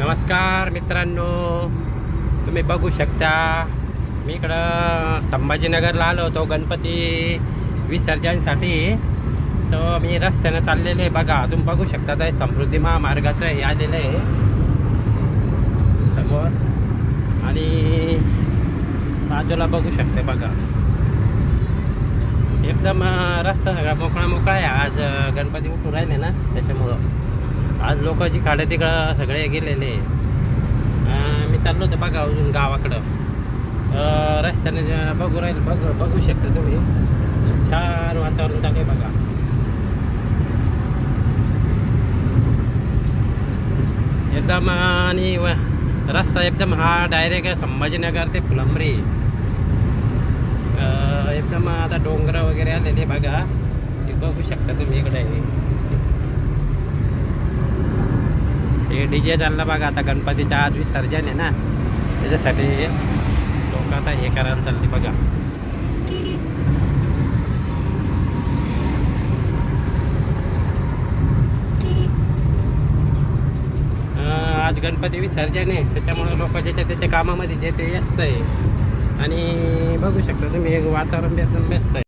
नमस्कार मित्रांनो तुम्ही बघू शकता मी इकडं संभाजीनगरला आलो होतो गणपती विसर्जनसाठी. तर मी रस्त्यानं चाललेले आहे बघा तुम्ही बघू शकता तर समृद्धी महामार्गाचं हे आलेलं आहे. समोर. आणि बाजूला बघू शकते बघा. एकदम रस्ता सगळा मोकळा मोकळा आहे. आज गणपती उठून राहिले ना त्याच्यामुळं. आज लोक जी तिकडं सगळे गेलेले मी चाललो होतो बघा अजून गावाकडं. रस्त्याने बघू राहील बघ बघू शकता तुम्ही. छान वातावरण चालू आहे बघा. एकदम आणि रस्ता एकदम हा डायरेक्ट संभाजीनगर ते फुलंबरी. एकदम आता डोंगर वगैरे आलेले बघा. बघू शकता तुम्ही इकडे. हे डी जे चालला बघा आता गणपतीचं आज विसर्जन आहे ना. त्याच्यासाठी लोक आता हे करायला चालते बघा. आज गणपती विसर्जन आहे. त्याच्यामुळे लोक ज्याच्या त्याच्या कामामध्ये जे ते व्यस्त आहे. आणि बघू शकता तुम्ही एक वातावरण व्यस्त आहे.